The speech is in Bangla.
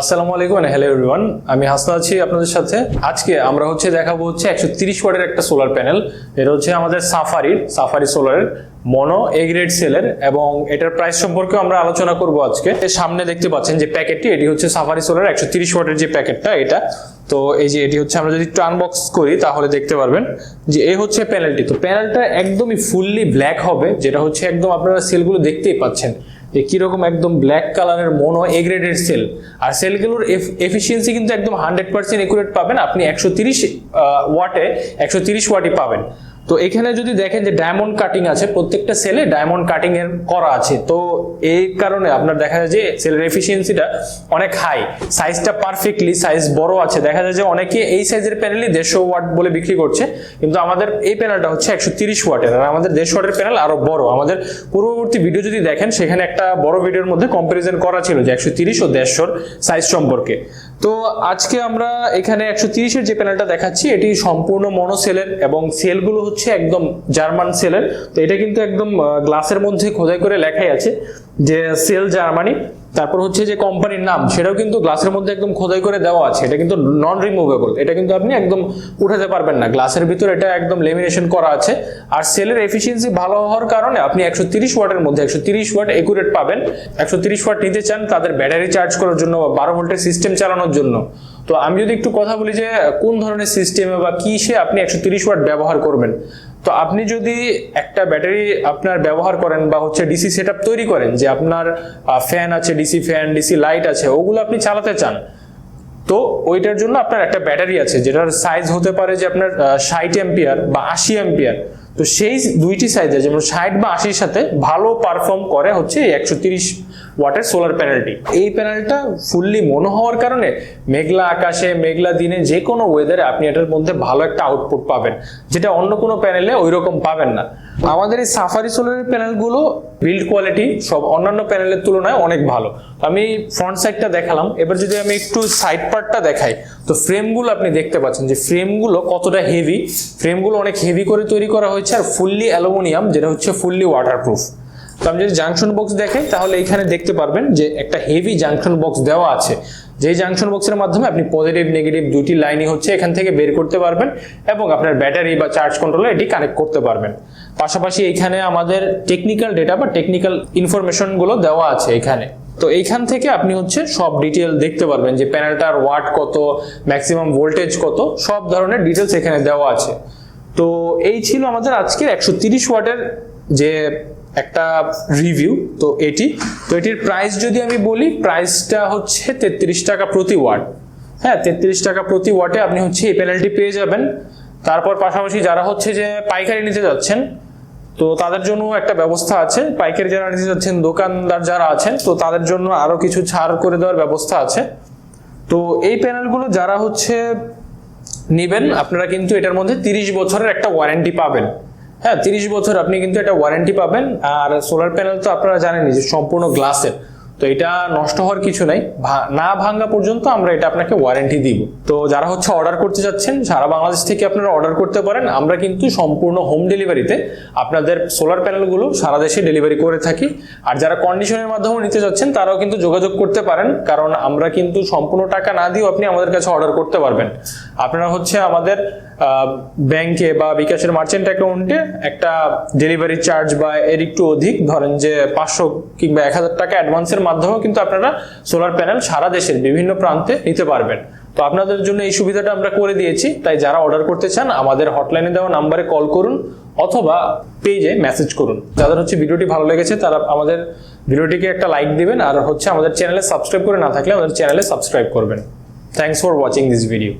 আসসালামু আলাইকুম হ্যালো এভরিওয়ান আমি হাসনা আছি আপনাদের সাথে। আজকে আমরা হচ্ছে দেখাবো হচ্ছে একশো তিরিশ ওয়াটের একটা সোলার প্যানেল এটা হচ্ছে আমাদের সাফারির সাফারি সোলারের মনো এ গ্রেড সেলের এবং এটার প্রাইস সম্পর্কে আমরা আলোচনা করব আজকে। সামনে দেখতে পাচ্ছেন যে প্যাকেটটি এটি হচ্ছে সাফারি সোলার একশো তিরিশ ওয়াটের যে প্যাকেটটা এটা। তো এই যে এটি হচ্ছে আমরা যদি একটু আনবক্স করি, তাহলে দেখতে পারবেন যে এই হচ্ছে প্যানেলটি তো প্যানেলটা একদমই ফুললি ব্ল্যাক হবে, যেটা হচ্ছে একদম আপনারা সেলগুলো দেখতেই পাচ্ছেন। যে কীরকম একদম ব্ল্যাক কালারের মনো এ গ্রেডের সেল আর সেলগুলোর এফিসিয়েন্সি কিন্তু একদম হান্ড্রেড পার্সেন্ট একুরেট পাবেন। আপনি একশো তিরিশ ওয়াটে একশো তিরিশ ওয়াটই পাবেন। তো এখানে যদি দেখেন যে ডায়মন্ড কাটিং আছে, প্রত্যেকটা সেলে ডায়মন্ড কাটিং এর করা আছে। তো এই কারণে আপনার দেখা যায় যে সেলের এফিসিয়েন্সিটা অনেক হাই সাইজটা পারফেক্টলি সাইজ বড় আছে। দেখা যায় যে অনেকে এই সাইজের প্যানেলই দেড়শো ওয়াট বলে বিক্রি করছে, কিন্তু আমাদের এই প্যানেলটা হচ্ছে একশো তিরিশ ওয়াটের আর আমাদের দেড়শো ওয়াটের প্যানেল আরও বড়। আমাদের পূর্ববর্তী ভিডিও যদি দেখেন, সেখানে একটা বড় ভিডিওর মধ্যে কম্পারিজন করা ছিল যে একশো তিরিশ ও দেড়শোর সাইজ সম্পর্কে। তো আজকে আমরা এখানে একশো তিরিশের যে প্যানেলটা দেখাচ্ছি, এটি সম্পূর্ণ মনোসেলের এবং সেলগুলো হচ্ছে একদম জার্মান সেলের তো এটা কিন্তু একদম গ্লাসের মধ্যে খোদাই করে লেখাই আছে। যে সেল জার্মানি, তারপর হচ্ছে যে কোম্পানির নাম, সেটাও কিন্তু গ্লাসের মধ্যে একদম খোদাই করে দেওয়া আছে। এটা কিন্তু নন রিমুভেবল এটা কিন্তু আপনি একদম উঠাতে পারবেন না। গ্লাসের ভিতর এটা একদম লেমিনেশন করা আছে। আর সেলের এফিসিয়েন্সি ভালো হওয়ার কারণে আপনি একশো তিরিশ ওয়াটের মধ্যে, একশো তিরিশ ওয়াট একুরেট পাবেন। একশো তিরিশ ওয়াট নিতে চান, তাদের ব্যাটারি চার্জ করার জন্য বা বারো ভোল্টের সিস্টেম চালানোর জন্য। তো আমি যদি একটু কথা বলি যে, কোন ধরনের সিস্টেমে বা কিসে আপনি একশো তিরিশ ওয়াট ব্যবহার করবেন? তো আপনি যদি একটা ব্যাটারি আপনার ব্যবহার করেন বা হচ্ছে ডিসি সেট তৈরি করেন, যে আপনার ফ্যান আছে ডিসি ফ্যান ডিসি লাইট আছে, ওগুলো আপনি চালাতে চান, তো ওইটার জন্য আপনার একটা ব্যাটারি আছে, যেটার সাইজ হতে পারে যে আপনার ষাট এম্পিয়ার বা আশি এম্পিয়ার তো সেই দুইটি সাইজে যেমন ষাট বা আশির সাথে ভালো পারফর্ম করে হচ্ছে একশো তিরিশ ওয়াটের সোলার প্যানেলটি এই প্যানেলটা ফুললি মনো হওয়ার কারণে মেঘলা আকাশে, মেঘলা দিনে যে কোনো ওয়েদারে আপনি এটার মধ্যে ভালো একটা আউটপুট পাবেন। যেটা অন্য কোনো প্যানেলে ওই রকম পাবেন না। আমাদের এই সাফারি সোলারের প্যানেলগুলো বিল্ড কোয়ালিটি সব অন্যান্য প্যানেলের তুলনায় অনেক ভালো। আমি ফ্রন্ট সাইডটা দেখালাম। এবার যদি আমি একটু সাইড পার্টটা দেখাই, তো ফ্রেমগুলো আপনি দেখতে পাচ্ছেন যে ফ্রেমগুলো কতটা হেভি ফ্রেমগুলো অনেক হেভি করে তৈরি করা হয়েছে আর ফুললি অ্যালুমিনিয়াম যেটা হচ্ছে ফুললি ওয়াটারপ্রুফ তো আমি যদি জাংশন বক্স দেখেন তাহলে এখানে দেখতে পারবেন যে একটা হেভি জাংশন বক্স দেওয়া আছে। যে জাংশন বক্সের মাধ্যমে আপনি পজিটিভ নেগেটিভ দুটি লাইনই হচ্ছে এখান থেকে বের করতে পারবেন এবং আপনার ব্যাটারি বা চার্জ কন্ট্রোলে এটি কানেক্ট করতে পারবেন। পাশাপাশি এখানে আমাদের টেকনিক্যাল ডেটা বা টেকনিক্যাল ইনফরমেশনগুলো দেওয়া আছে এখানে। তো এইখান থেকে আপনি হচ্ছে সব ডিটেল দেখতে পারবেন যে প্যানেলটার ওয়াট কত ম্যাক্সিমাম ভোল্টেজ কত, সব ধরনের ডিটেলস এখানে দেওয়া আছে। তো এই ছিল আমাদের আজকের একশো তিরিশ ওয়াটের যে একটা রিভিউ তো এটি। তো এটির প্রাইস যদি আমি বলি প্রাইসটা হচ্ছে তেত্রিশ টাকা প্রতি ওয়াট হ্যাঁ তেত্রিশ টাকা প্রতি ওয়াটে আপনি হচ্ছে এই প্যানেলটি পেয়ে যাবেন। তারপর পাশাপাশি যারা হচ্ছে যে পাইকারি নিতে যাচ্ছেন, তো তাদের জন্য একটা ব্যবস্থা আছে। পাইকারি যারা নিতে যাচ্ছেন, দোকানদার যারা আছেন, তো তাদের জন্য আরও কিছু ছাড় করে দেওয়ার ব্যবস্থা আছে। তো এই প্যানেলগুলো যারা হচ্ছে নেবেন, আপনারা কিন্তু এটার মধ্যে তিরিশ বছরের একটা ওয়ারেন্টি পাবেন। হ্যাঁ তিরিশ বছর আপনি কিন্তু এটা ওয়ারেন্টি পাবেন। আর সোলার প্যানেল তো আপনারা জানেনই যে সম্পূর্ণ গ্লাসের তো এটা নষ্ট হওয়ার কিছু নাই। না ভাঙ্গা পর্যন্ত আমরা এটা আপনাকে ওয়ারেন্টি দিব। তো যারা হচ্ছে অর্ডার করতে যাচ্ছেন, সারা বাংলাদেশ থেকে আপনারা অর্ডার করতে পারেন। আমরা কিন্তু সম্পূর্ণ হোম ডেলিভারিতে আপনাদের সোলার প্যানেলগুলো সারা দেশে ডেলিভারি করে থাকি। আর যারা কন্ডিশনের মাধ্যমে নিতে যাচ্ছেন, তারাও কিন্তু যোগাযোগ করতে পারেন। কারণ আমরা কিন্তু সম্পূর্ণ টাকা না দিয়েও আপনি আমাদের কাছে অর্ডার করতে পারবেন। আপনারা হচ্ছে আমাদের ব্যাংকে বা বিকাশের মার্চেন্ট অ্যাকাউন্টে একটা ডেলিভারি চার্জ বা এর একটু অধিক, ধরেন যে পাঁচশো কিংবা এক হাজার টাকা অ্যাডভান্সের মাধ্যমেও কিন্তু আপনারা সোলার প্যানেল সারা দেশের বিভিন্ন প্রান্তে নিতে পারবেন। তো আপনাদের জন্য এই সুবিধাটা আমরা করে দিয়েছি। তাই যারা অর্ডার করতে চান, আমাদের হটলাইনে দেওয়া নাম্বারে কল করুন অথবা পেজে মেসেজ করুন। যাদের হচ্ছে ভিডিওটি ভালো লেগেছে, তারা আমাদের ভিডিওটিকে একটা লাইক দিবেন আর হচ্ছে আমাদের চ্যানেলে সাবস্ক্রাইব করে না থাকলে আমাদের চ্যানেলে সাবস্ক্রাইব করবেন। Thanks for watching this video